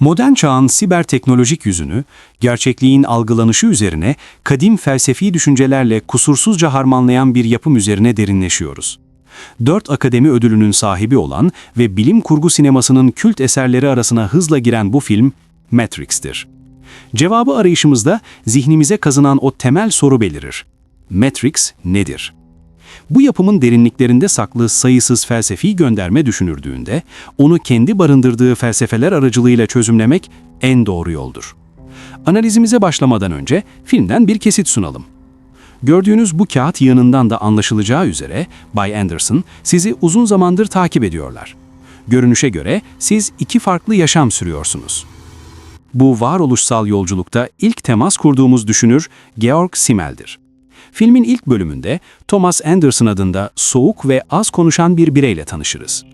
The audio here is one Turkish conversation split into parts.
Modern çağın siber teknolojik yüzünü, gerçekliğin algılanışı üzerine kadim felsefi düşüncelerle kusursuzca harmanlayan bir yapım üzerine derinleşiyoruz. Dört akademi ödülünün sahibi olan ve bilim kurgu sinemasının kült eserleri arasına hızla giren bu film, Matrix'tir. Cevabı arayışımızda zihnimize kazınan o temel soru belirir. Matrix nedir? Bu yapımın derinliklerinde saklı sayısız felsefi gönderme düşünürdüğünde, onu kendi barındırdığı felsefeler aracılığıyla çözümlemek en doğru yoldur. Analizimize başlamadan önce filmden bir kesit sunalım. Gördüğünüz bu kağıt yığınından da anlaşılacağı üzere Bay Anderson sizi uzun zamandır takip ediyorlar. Görünüşe göre siz iki farklı yaşam sürüyorsunuz. Bu varoluşsal yolculukta ilk temas kurduğumuz düşünür Georg Simmel'dir. Filmin ilk bölümünde Thomas Anderson adında soğuk ve az konuşan bir bireyle tanışırız.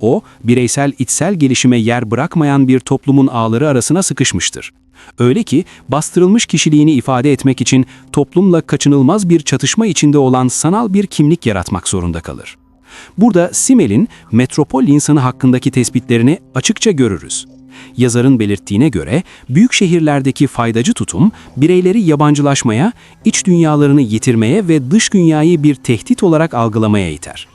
O, bireysel içsel gelişime yer bırakmayan bir toplumun ağları arasına sıkışmıştır. Öyle ki bastırılmış kişiliğini ifade etmek için toplumla kaçınılmaz bir çatışma içinde olan sanal bir kimlik yaratmak zorunda kalır. Burada Simmel'in metropol insanı hakkındaki tespitlerini açıkça görürüz. Yazarın belirttiğine göre büyük şehirlerdeki faydacı tutum bireyleri yabancılaşmaya, iç dünyalarını yitirmeye ve dış dünyayı bir tehdit olarak algılamaya iter.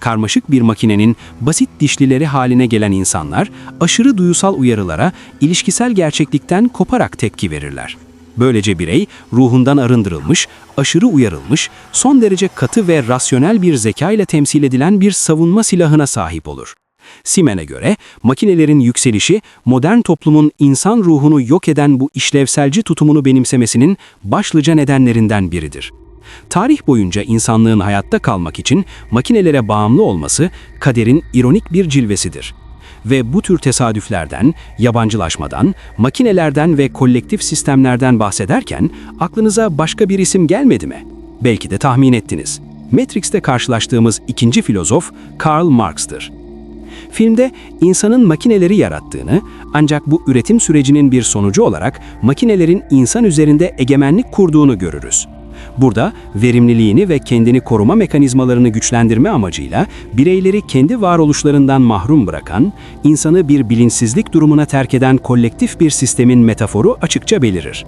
Karmaşık bir makinenin basit dişlileri haline gelen insanlar aşırı duyusal uyarılara ilişkisel gerçeklikten koparak tepki verirler. Böylece birey ruhundan arındırılmış, aşırı uyarılmış, son derece katı ve rasyonel bir zeka ile temsil edilen bir savunma silahına sahip olur. Simen'e göre makinelerin yükselişi modern toplumun insan ruhunu yok eden bu işlevselci tutumunu benimsemesinin başlıca nedenlerinden biridir. Tarih boyunca insanlığın hayatta kalmak için makinelere bağımlı olması kaderin ironik bir cilvesidir. Ve bu tür tesadüflerden, yabancılaşmadan, makinelerden ve kolektif sistemlerden bahsederken aklınıza başka bir isim gelmedi mi? Belki de tahmin ettiniz. Matrix'te karşılaştığımız ikinci filozof Karl Marx'tır. Filmde insanın makineleri yarattığını ancak bu üretim sürecinin bir sonucu olarak makinelerin insan üzerinde egemenlik kurduğunu görürüz. Burada verimliliğini ve kendini koruma mekanizmalarını güçlendirme amacıyla bireyleri kendi varoluşlarından mahrum bırakan, insanı bir bilinçsizlik durumuna terk eden kolektif bir sistemin metaforu açıkça belirir.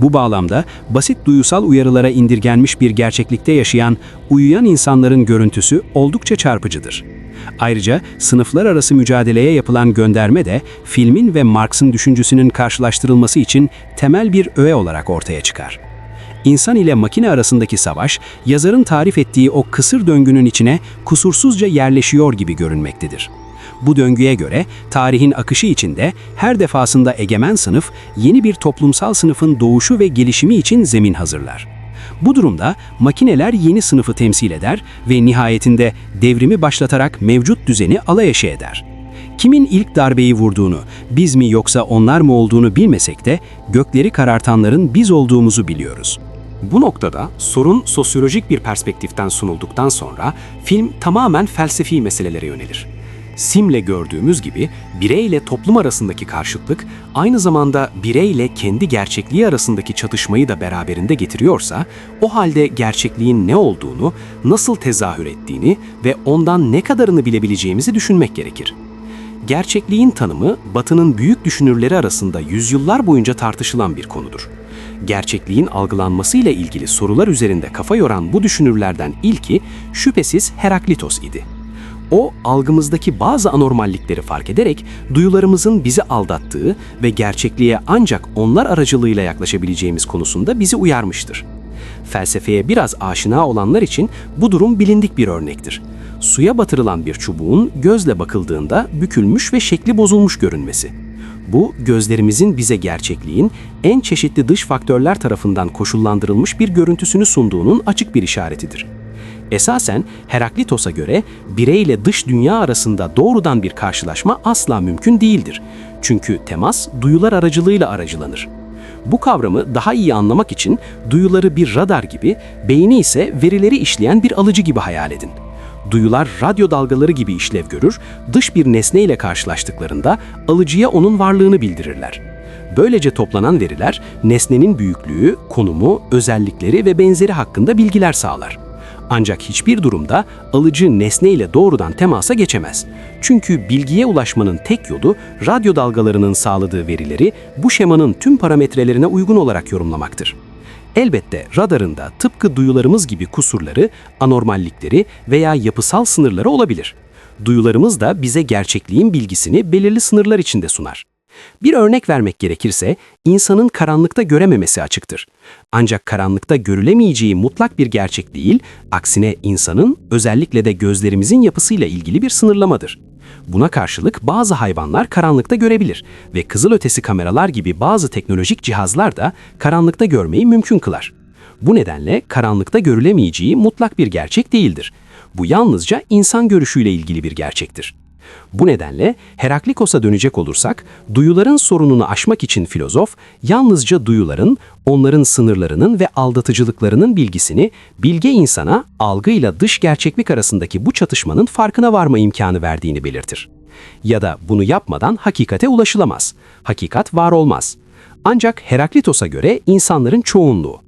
Bu bağlamda basit duyusal uyarılara indirgenmiş bir gerçeklikte yaşayan uyuyan insanların görüntüsü oldukça çarpıcıdır. Ayrıca sınıflar arası mücadeleye yapılan gönderme de filmin ve Marx'ın düşüncüsünün karşılaştırılması için temel bir öğe olarak ortaya çıkar. İnsan ile makine arasındaki savaş, yazarın tarif ettiği o kısır döngünün içine kusursuzca yerleşiyor gibi görünmektedir. Bu döngüye göre tarihin akışı içinde her defasında egemen sınıf yeni bir toplumsal sınıfın doğuşu ve gelişimi için zemin hazırlar. Bu durumda makineler yeni sınıfı temsil eder ve nihayetinde devrimi başlatarak mevcut düzeni alayışa eder. Kimin ilk darbeyi vurduğunu, biz mi yoksa onlar mı olduğunu bilmesek de gökleri karartanların biz olduğumuzu biliyoruz. Bu noktada sorun sosyolojik bir perspektiften sunulduktan sonra film tamamen felsefi meselelere yönelir. Sim'le gördüğümüz gibi bireyle toplum arasındaki karşıtlık aynı zamanda bireyle kendi gerçekliği arasındaki çatışmayı da beraberinde getiriyorsa o halde gerçekliğin ne olduğunu, nasıl tezahür ettiğini ve ondan ne kadarını bilebileceğimizi düşünmek gerekir. Gerçekliğin tanımı Batı'nın büyük düşünürleri arasında yüzyıllar boyunca tartışılan bir konudur. Gerçekliğin algılanmasıyla ilgili sorular üzerinde kafa yoran bu düşünürlerden ilki şüphesiz Heraklitos idi. O, algımızdaki bazı anormallikleri fark ederek duyularımızın bizi aldattığı ve gerçekliğe ancak onlar aracılığıyla yaklaşabileceğimiz konusunda bizi uyarmıştır. Felsefeye biraz aşina olanlar için bu durum bilindik bir örnektir. Suya batırılan bir çubuğun gözle bakıldığında bükülmüş ve şekli bozulmuş görünmesi. Bu, gözlerimizin bize gerçekliğin en çeşitli dış faktörler tarafından koşullandırılmış bir görüntüsünü sunduğunun açık bir işaretidir. Esasen Heraklitos'a göre birey ile dış dünya arasında doğrudan bir karşılaşma asla mümkün değildir. Çünkü temas duyular aracılığıyla aracılanır. Bu kavramı daha iyi anlamak için duyuları bir radar gibi, beyni ise verileri işleyen bir alıcı gibi hayal edin. Duyular radyo dalgaları gibi işlev görür, dış bir nesne ile karşılaştıklarında alıcıya onun varlığını bildirirler. Böylece toplanan veriler nesnenin büyüklüğü, konumu, özellikleri ve benzeri hakkında bilgiler sağlar. Ancak hiçbir durumda alıcı nesne ile doğrudan temasa geçemez. Çünkü bilgiye ulaşmanın tek yolu radyo dalgalarının sağladığı verileri bu şemanın tüm parametrelerine uygun olarak yorumlamaktır. Elbette radarında tıpkı duyularımız gibi kusurları, anormallikleri veya yapısal sınırları olabilir. Duyularımız da bize gerçekliğin bilgisini belirli sınırlar içinde sunar. Bir örnek vermek gerekirse, insanın karanlıkta görememesi açıktır. Ancak karanlıkta görülemeyeceği mutlak bir gerçek değil, aksine insanın, özellikle de gözlerimizin yapısıyla ilgili bir sınırlamadır. Buna karşılık bazı hayvanlar karanlıkta görebilir ve kızılötesi kameralar gibi bazı teknolojik cihazlar da karanlıkta görmeyi mümkün kılar. Bu nedenle karanlıkta görülemeyeceği mutlak bir gerçek değildir. Bu yalnızca insan görüşüyle ilgili bir gerçektir. Bu nedenle Heraklikos'a dönecek olursak, duyuların sorununu aşmak için filozof, yalnızca duyuların, onların sınırlarının ve aldatıcılıklarının bilgisini, bilge insana algıyla dış gerçeklik arasındaki bu çatışmanın farkına varma imkanı verdiğini belirtir. Ya da bunu yapmadan hakikate ulaşılamaz. Hakikat var olmaz. Ancak Heraklitos'a göre insanların çoğunluğu,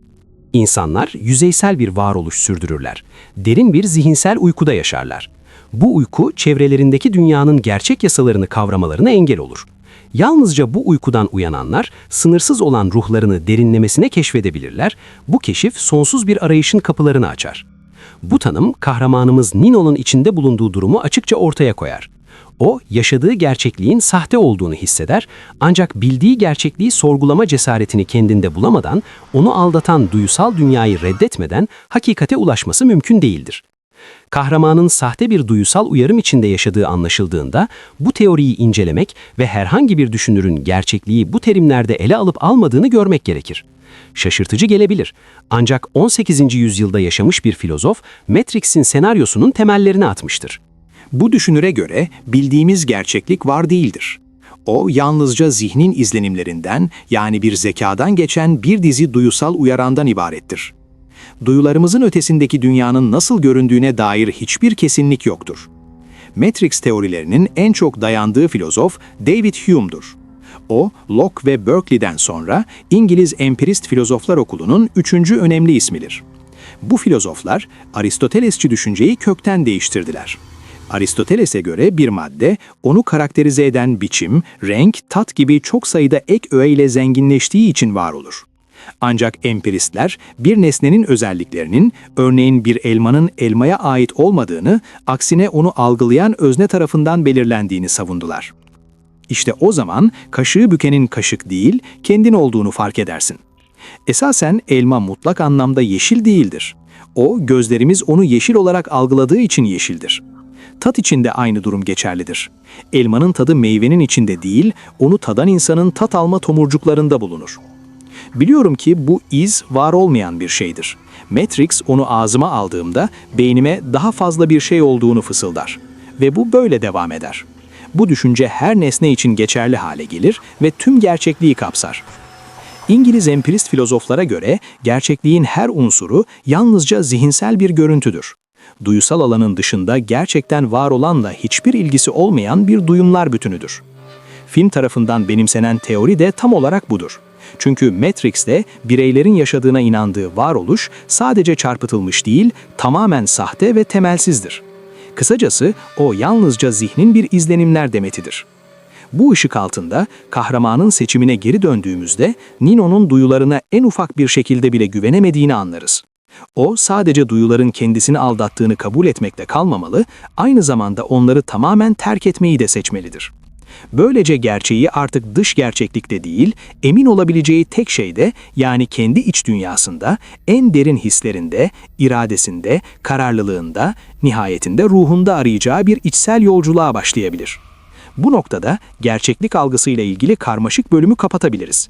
İnsanlar yüzeysel bir varoluş sürdürürler. Derin bir zihinsel uykuda yaşarlar. Bu uyku çevrelerindeki dünyanın gerçek yasalarını kavramalarına engel olur. Yalnızca bu uykudan uyananlar sınırsız olan ruhlarını derinlemesine keşfedebilirler. Bu keşif sonsuz bir arayışın kapılarını açar. Bu tanım kahramanımız Nino'nun içinde bulunduğu durumu açıkça ortaya koyar. O, yaşadığı gerçekliğin sahte olduğunu hisseder ancak bildiği gerçekliği sorgulama cesaretini kendinde bulamadan, onu aldatan duysal dünyayı reddetmeden hakikate ulaşması mümkün değildir. Kahramanın sahte bir duysal uyarım içinde yaşadığı anlaşıldığında, bu teoriyi incelemek ve herhangi bir düşünürün gerçekliği bu terimlerde ele alıp almadığını görmek gerekir. Şaşırtıcı gelebilir. Ancak 18. yüzyılda yaşamış bir filozof, Matrix'in senaryosunun temellerini atmıştır. Bu düşünüre göre bildiğimiz gerçeklik var değildir. O yalnızca zihnin izlenimlerinden yani bir zekadan geçen bir dizi duyusal uyarandan ibarettir. Duyularımızın ötesindeki dünyanın nasıl göründüğüne dair hiçbir kesinlik yoktur. Matrix teorilerinin en çok dayandığı filozof David Hume'dur. O, Locke ve Berkeley'den sonra İngiliz empirist filozoflar okulunun üçüncü önemli ismidir. Bu filozoflar Aristotelesçi düşünceyi kökten değiştirdiler. Aristoteles'e göre bir madde, onu karakterize eden biçim, renk, tat gibi çok sayıda ek öğe ile zenginleştiği için var olur. Ancak empiristler bir nesnenin özelliklerinin, örneğin bir elmanın elmaya ait olmadığını, aksine onu algılayan özne tarafından belirlendiğini savundular. İşte o zaman kaşığı bükenin kaşık değil, kendin olduğunu fark edersin. Esasen elma mutlak anlamda yeşil değildir. O, gözlerimiz onu yeşil olarak algıladığı için yeşildir. Tat için de aynı durum geçerlidir. Elmanın tadı meyvenin içinde değil, onu tadan insanın tat alma tomurcuklarında bulunur. Biliyorum ki bu iz var olmayan bir şeydir. Matrix onu ağzıma aldığımda beynime daha fazla bir şey olduğunu fısıldar. Ve bu böyle devam eder. Bu düşünce her nesne için geçerli hale gelir ve tüm gerçekliği kapsar. İngiliz empirist filozoflara göre gerçekliğin her unsuru yalnızca zihinsel bir görüntüdür. Duyusal alanın dışında gerçekten var olanla hiçbir ilgisi olmayan bir duyumlar bütünüdür. Film tarafından benimsenen teori de tam olarak budur. Çünkü Matrix'te bireylerin yaşadığına inandığı varoluş sadece çarpıtılmış değil, tamamen sahte ve temelsizdir. Kısacası o yalnızca zihnin bir izlenimler demetidir. Bu ışık altında kahramanın seçimine geri döndüğümüzde Nino'nun duyularına en ufak bir şekilde bile güvenemediğini anlarız. O sadece duyuların kendisini aldattığını kabul etmekte kalmamalı, aynı zamanda onları tamamen terk etmeyi de seçmelidir. Böylece gerçeği artık dış gerçeklikte değil, emin olabileceği tek şeyde yani kendi iç dünyasında, en derin hislerinde, iradesinde, kararlılığında, nihayetinde ruhunda arayacağı bir içsel yolculuğa başlayabilir. Bu noktada gerçeklik algısıyla ilgili karmaşık bölümü kapatabiliriz.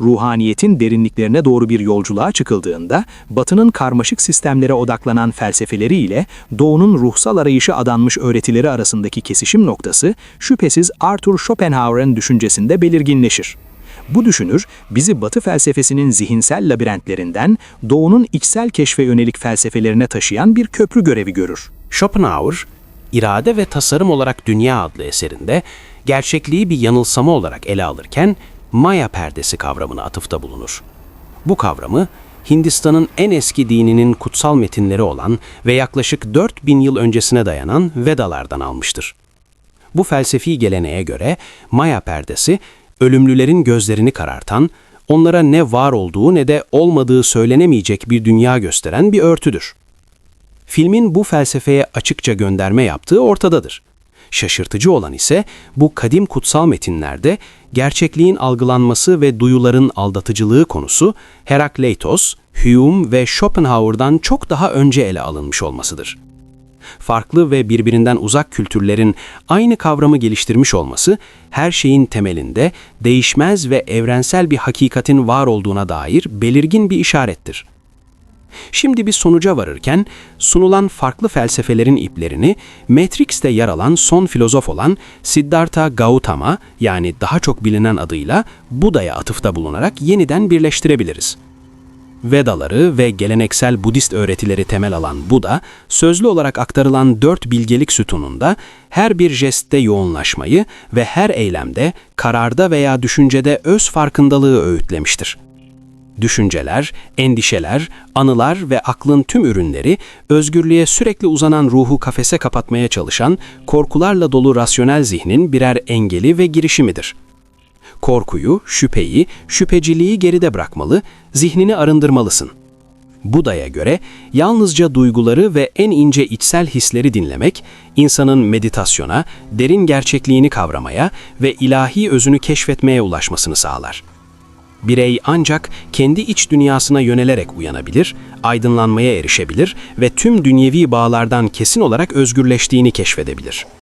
Ruhaniyetin derinliklerine doğru bir yolculuğa çıkıldığında, Batı'nın karmaşık sistemlere odaklanan felsefeleri ile Doğu'nun ruhsal arayışı adanmış öğretileri arasındaki kesişim noktası, şüphesiz Arthur Schopenhauer'ın düşüncesinde belirginleşir. Bu düşünür, bizi Batı felsefesinin zihinsel labirentlerinden Doğu'nun içsel keşfe yönelik felsefelerine taşıyan bir köprü görevi görür. Schopenhauer, İrade ve Tasarım olarak Dünya adlı eserinde gerçekliği bir yanılsama olarak ele alırken Maya perdesi kavramına atıfta bulunur. Bu kavramı Hindistan'ın en eski dininin kutsal metinleri olan ve yaklaşık 4000 yıl öncesine dayanan Vedalardan almıştır. Bu felsefi geleneğe göre Maya perdesi, ölümlülerin gözlerini karartan, onlara ne var olduğu ne de olmadığı söylenemeyecek bir dünya gösteren bir örtüdür. Filmin bu felsefeye açıkça gönderme yaptığı ortadadır. Şaşırtıcı olan ise bu kadim kutsal metinlerde gerçekliğin algılanması ve duyuların aldatıcılığı konusu Herakleitos, Hume ve Schopenhauer'dan çok daha önce ele alınmış olmasıdır. Farklı ve birbirinden uzak kültürlerin aynı kavramı geliştirmiş olması her şeyin temelinde değişmez ve evrensel bir hakikatin var olduğuna dair belirgin bir işarettir. Şimdi bir sonuca varırken sunulan farklı felsefelerin iplerini Matrix'te yer alan son filozof olan Siddhartha Gautama yani daha çok bilinen adıyla Buda'ya atıfta bulunarak yeniden birleştirebiliriz. Vedaları ve geleneksel Budist öğretileri temel alan Buda, sözlü olarak aktarılan dört bilgelik sütununda her bir jestte yoğunlaşmayı ve her eylemde, kararda veya düşüncede öz farkındalığı öğütlemiştir. Düşünceler, endişeler, anılar ve aklın tüm ürünleri, özgürlüğe sürekli uzanan ruhu kafese kapatmaya çalışan, korkularla dolu rasyonel zihnin birer engeli ve girişimidir. Korkuyu, şüpheyi, şüpheciliği geride bırakmalı, zihnini arındırmalısın. Buda'ya göre yalnızca duyguları ve en ince içsel hisleri dinlemek, insanın meditasyona, derin gerçekliğini kavramaya ve ilahi özünü keşfetmeye ulaşmasını sağlar. Birey ancak kendi iç dünyasına yönelerek uyanabilir, aydınlanmaya erişebilir ve tüm dünyevi bağlardan kesin olarak özgürleştiğini keşfedebilir.